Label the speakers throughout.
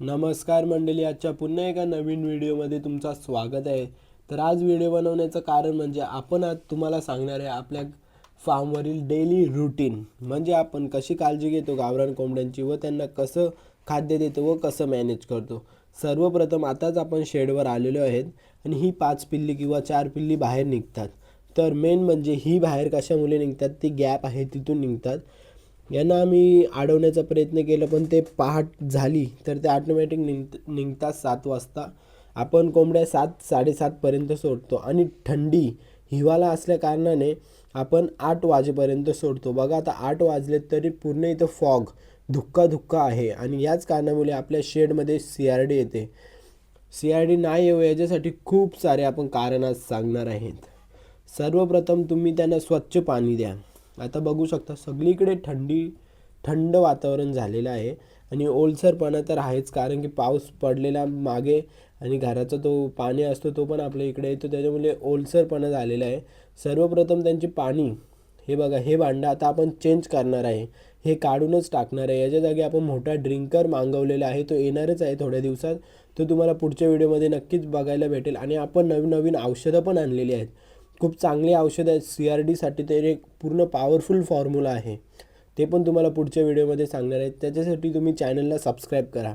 Speaker 1: नमस्कार मंडळी आजच्या पुन्हा एका नवीन व्हिडिओमध्ये तुमचा स्वागत आहे. तर आज व्हिडिओ बनवण्याचं कारण म्हणजे आपण आज तुम्हाला सांगणार आहे आपल्या फार्मवरील डेली रुटीन म्हणजे आपण कशी काळजी घेतो गावरान कोंबड्यांची व त्यांना कसं खाद्य देतो व कसं मॅनेज करतो. सर्वप्रथम आताच आपण शेडवर आलेलो आहेत आणि ही पाच पिल्ली किंवा चार पिल्ली बाहेर निघतात. तर मेन म्हणजे ही बाहेर कशामुळे निघतात ती गॅप आहे तिथून निघतात. यांना आम्ही अडवण्याचा प्रयत्न केला पण ते पहाट झाली तर ते ऑटोमॅटिक निघ निघतात सात वाजता. आपण कोंबड्या सात साडेसातपर्यंत सोडतो आणि थंडी हिवाळा असल्या कारणाने आपण आठ वाजेपर्यंत सोडतो. बघा आता आठ वाजले तरी पूर्ण इथं फॉग धुक्का धुक्का आहे आणि याच कारणामुळे आपल्या शेडमध्ये सी आर डी येते. सी आर डी नाही येऊ याच्यासाठी खूप सारे आपण कारण आज सांगणार आहेत. सर्वप्रथम तुम्ही त्यांना स्वच्छ पाणी द्या. आता बघू शकता सगळीकडे थंडी थंड वातावरण झालेलं आहे. आणि ओलसरपणा तर आहेच कारण की पाऊस पडलेला मागे आणि घराचा तो पाणी असतो तो पण आपल्या इकडे येतो. त्याच्यामुळे ओलसरपणा झालेला आहे. सर्वप्रथम त्यांचे पाणी हे बघा हे भांडं आता आपण चेंज करणार आहे. हे काढूनच टाकणार आहे. याच्या जागी आपण मोठा ड्रिंकर मागवलेला आहे. तो येणारच आहे थोड्या दिवसात. तो तुम्हाला पुढच्या व्हिडिओमध्ये नक्कीच बघायला भेटेल. आणि आपण नवीन नवीन औषधं पण आणलेली आहेत. खूप चांगली औषधं आहेत. सी आर डीसाठी ते एक पूर्ण पॉवरफुल फॉर्म्युला आहे. ते पण तुम्हाला पुढच्या व्हिडिओमध्ये सांगणार आहे. त्याच्यासाठी तुम्ही चॅनलला सबस्क्राईब करा.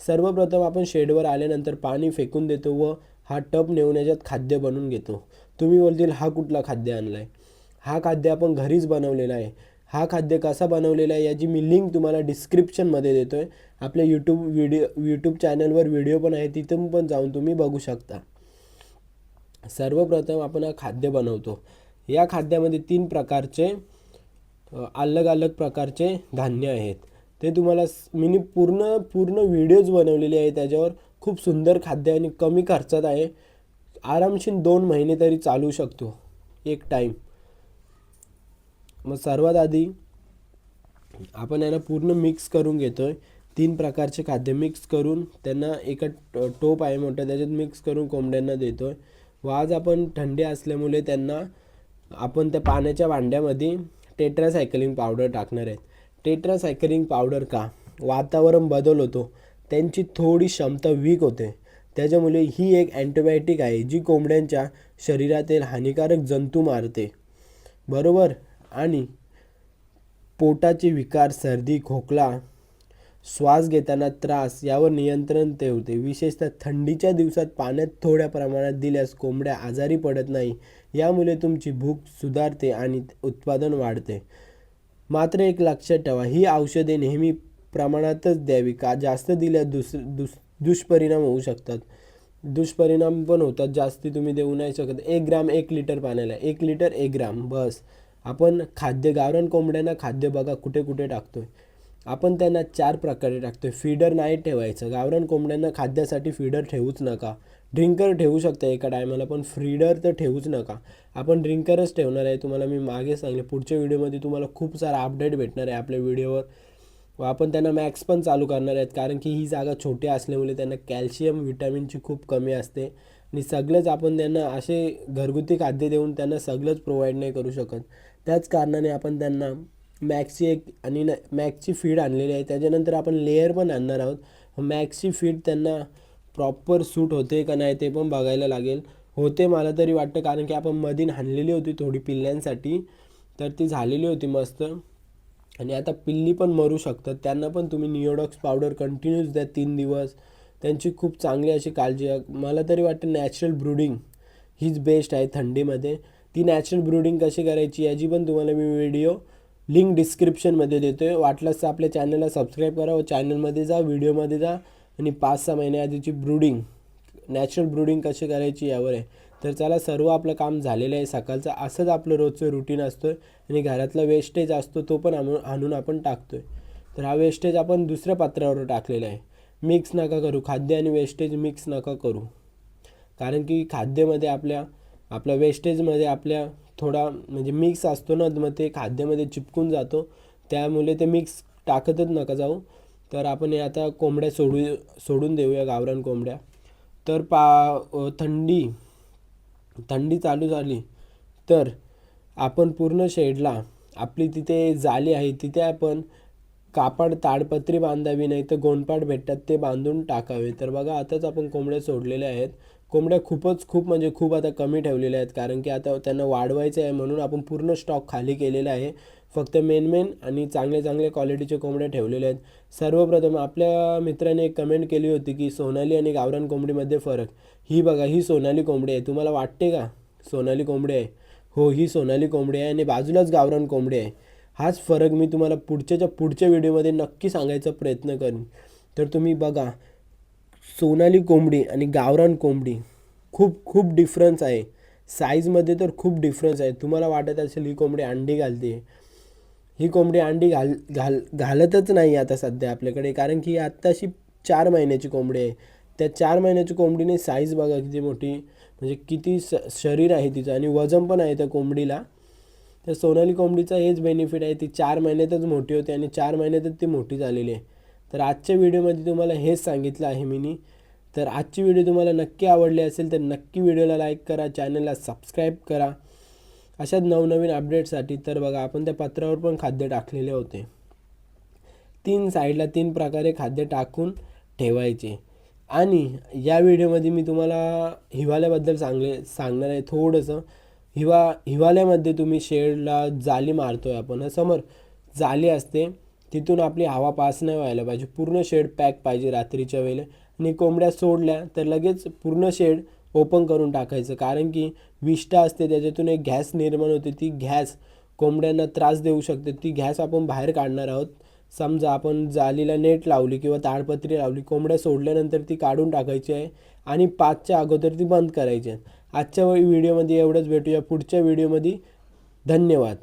Speaker 1: सर्वप्रथम आपण शेडवर आल्यानंतर पाणी फेकून देतो व हा टप नेऊन याच्यात खाद्य बनवून घेतो. तुम्ही बोलतील हा कुठला खाद्य आणला आहे हा खाद्य आपण घरीच बनवलेला आहे. हा खाद्य कसा बनवलेला आहे याची मी लिंक तुम्हाला डिस्क्रिप्शनमध्ये देतो आहे आपल्या यूट्यूब व्हिडिओ यूट्यूब चॅनलवर व्हिडिओ पण आहे तिथून पण जाऊन तुम्ही बघू शकता. सर्वप्रथम आपण हा खाद्य बनवतो. या खाद्यामध्ये तीन प्रकारचे अलग अलग प्रकारचे धान्य आहेत. ते तुम्हाला मी पूर्ण पूर्ण व्हिडिओज बनवलेले आहे त्याच्यावर. खूप सुंदर खाद्य आणि कमी खर्चात आहे. आरामशीर दोन महिने तरी चालू शकतो. एक टाईम मग सर्वात आधी आपण यांना पूर्ण मिक्स करून घेतो आहे तीन प्रकारचे खाद्य मिक्स करून त्यांना एका टोप आहे मोठं. त्याच्यात मिक्स करून कोंबड्यांना देतो आहे व आज आपण थंडी असल्यामुळे त्यांना आपण त्या पाण्याच्या भांड्यामध्ये टेट्रासायकलिंग पावडर टाकणार आहेत. टेट्रासायकलिंग पावडर का? वातावरण बदल होतो. त्यांची थोडी क्षमता वीक होते. त्याच्यामुळे ही एक अँटीबायोटिक आहे जी कोंबड्यांच्या शरीरातील हानिकारक जंतू मारते. बरोबर? आणि पोटाचे विकार सर्दी खोकला श्वास घेताना त्रास यावर नियंत्रण ठेवते विशेषतः थंडीच्या दिवसात पाण्यात थोड्या प्रमाणात दिल्यास कोंबड्या आजारी पडत नाही. यामुळे तुमची भूक सुधारते आणि उत्पादन वाढते. मात्र एक लक्षात ठेवा ही औषधे नेहमी प्रमाणातच द्यावी. का? जास्त दिल्यास दुस दुस दुष्परिणाम होऊ शकतात. दुष्परिणाम पण होतात. जास्ती तुम्ही देऊ नाही शकत. एक ग्राम एक लिटर पाण्याला. एक लिटर एक ग्राम. बस. आपण खाद्य गावरान कोंबड्यांना खाद्य बघा कुठे कुठे टाकतोय. आपण त्यांना चार प्रकारे टाकतोय. फीडर नाही ठेवायचं. गावरान कोंबड्यांना खाद्यासाठी फीडर ठेवूच नका. ड्रिंकर ठेवू शकता एका टायमाला पण फ्रीडर तर ठेवूच नका. आपण ड्रिंकरच ठेवणार आहे. तुम्हाला मी मागे सांगले पुढच्या व्हिडिओमध्ये तुम्हाला खूप सारा अपडेट भेटणार आहे आपल्या व्हिडिओवर. व आपण त्यांना मॅक्स पण चालू करणार आहेत कारण की ही जागा छोटी असल्यामुळे त्यांना कॅल्शियम विटॅमिनची खूप कमी असते. आणि सगळंच आपण त्यांना असे घरगुती खाद्य देऊन त्यांना सगळंच प्रोव्हाइड नाही करू शकत. त्याच कारणाने आपण त्यांना मॅक्सची एक आणि न मॅक्सची फीड आणलेली आहे. त्याच्यानंतर आपण लेअर पण आणणार आहोत. मॅक्सची फीड त्यांना प्रॉपर सूट होते का नाही ते पण बघायला लागेल. होते मला तरी वाटतं कारण की आपण मधीन आणलेली होती थोडी पिल्ल्यांसाठी. तर ती झालेली होती मस्त. आणि आता पिल्ली पण मरू शकतात. त्यांना पण तुम्ही निओडॉक्स पावडर कंटिन्यूस द्या तीन दिवस. त्यांची खूप चांगली अशी काळजी मला तरी वाटतं नॅचरल ब्रुडिंग हीच बेस्ट आहे थंडीमध्ये. ती नॅचरल ब्रुडिंग कशी करायची याची पण तुम्हाला मी व्हिडिओ लिंक डिस्क्रिप्शनमध्ये देतो आहे वाटलंच तर आपल्या चॅनलला सबस्क्राईब करा व चॅनलमध्ये जा व्हिडिओमध्ये जा. आणि पाच सहा महिन्याआधीची ब्रुडिंग नॅचरल ब्रुडिंग कशी करायची यावर आहे. तर चला सर्व आपलं काम झालेलं आहे सकाळचं. असंच आपलं रोजचं रुटीन असतो आहे आणि घरातला वेस्टेज असतो तो पण आणून आणून आपण टाकतो आहे तर हा वेस्टेज आपण दुसऱ्या पात्रावर टाकलेला आहे. मिक्स नका करू. खाद्य आणि वेस्टेज मिक्स नका करू. कारण की खाद्यामध्ये आपल्या आपल्या वेस्टेजमध्ये आपल्या थोडा म्हणजे मिक्स असतो ना मग ते खाद्यामध्ये चिपकून जातो. त्यामुळे ते मिक्स टाकतच नका जाऊ. तर आपण हे आता कोंबड्या सोडू सोडून देऊया गावरान कोंबड्या. तर पा थंडी थंडी चालू झाली. तर आपण पूर्ण शेडला आपली तिथे जाली आहे तिथे आपण कापड ताडपत्री बांधावी नाही तर गोंडपाट भेटतात ते बांधून टाकावे. तर बघा आताच आपण कोंबड्या सोडलेल्या आहेत. कोंबड्या खूपच खूप म्हणजे खूप आता कमी ठेवलेल्या आहेत. कारण की आता त्यांना वाढवायचं आहे म्हणून आपण पूर्ण स्टॉक खाली केलेला आहे. फक्त मेन मेन आणि चांगले चांगले क्वालिटीचे कोंबड्या ठेवलेले आहेत. सर्वप्रथम आपल्या मित्राने एक कमेंट केली होती की सोनाली आणि गावरान कोंबडीमध्ये फरक. ही बघा ही सोनाली कोंबडी आहे. तुम्हाला वाटते का? सोनाली कोंबडी आहे. हो ही सोनाली कोंबडी आहे आणि बाजूलाच गावरान कोंबडी आहे. हाच फरक मी तुम्हाला पुढच्याच्या पुढच्या व्हिडिओमध्ये नक्की सांगायचा प्रयत्न करेन. तर तुम्ही बघा सोनाली कोंबडी आणि गावरान कोंबडी खूप खूप डिफरन्स आहे. साईजमध्ये तर खूप डिफरन्स आहे. तुम्हाला वाटत असेल ही कोंबडी अंडी घालते. ही कोंबडी अंडी घाल घाल घालतच नाही आता सध्या आपल्याकडे. कारण की आत्ताशी चार महिन्याची कोंबडी आहे. त्या चार महिन्याची कोंबडीने साईज बघा किती मोठी म्हणजे किती स शरीर आहे तिचं आणि वजन पण आहे त्या कोंबडीला. त्या सोनाली कोंबडीचा हेच बेनिफिट आहे. ती चार महिन्यातच मोठी होते आणि चार महिन्यातच ती मोठी झालेली आहे. तर आजच्या व्हिडिओमध्ये तुम्हाला हेच सांगितलं आहे मी तर आजची व्हिडिओ तुम्हाला नक्की आवडली असेल तर नक्की व्हिडिओला लाईक करा चॅनलला सबस्क्राईब करा. अशाच नवनवीन अपडेटसाठी तर बघा आपण त्या पत्रावर पण खाद्य टाकलेले होते. तीन साईडला तीन प्रकारे खाद्य टाकून ठेवायचे. आणि या व्हिडिओमध्ये मी तुम्हाला हिवाळ्याबद्दल सांगले सांगणार आहे थोडंसं. हिवा हिवाळ्यामध्ये तुम्ही शेडला जाली मारतो आहे आपण. समोर जाली असते. तिथून आपली हवा पास नाही व्हायला पाहिजे. पूर्ण शेड पॅक पाहिजे रात्रीच्या वेळेला. आणि कोंबड्या सोडल्या तर लगेच पूर्ण शेड ओपन करून टाकायचं. कारण की विष्ठा असते त्याच्यातून एक गॅस निर्माण होते. ती गॅस कोंबड्यांना त्रास देऊ शकते. ती गॅस आपण बाहेर काढणार आहोत. समजा आपण जालीला नेट लावली किंवा ताडपत्री लावली कोंबड्या सोडल्यानंतर ती काढून टाकायची आहे आणि पाचच्या अगोदर ती बंद करायची आहे. आजच्या व्हिडिओमध्ये एवढंच. भेटूया पुढच्या व्हिडिओमध्ये. धन्यवाद.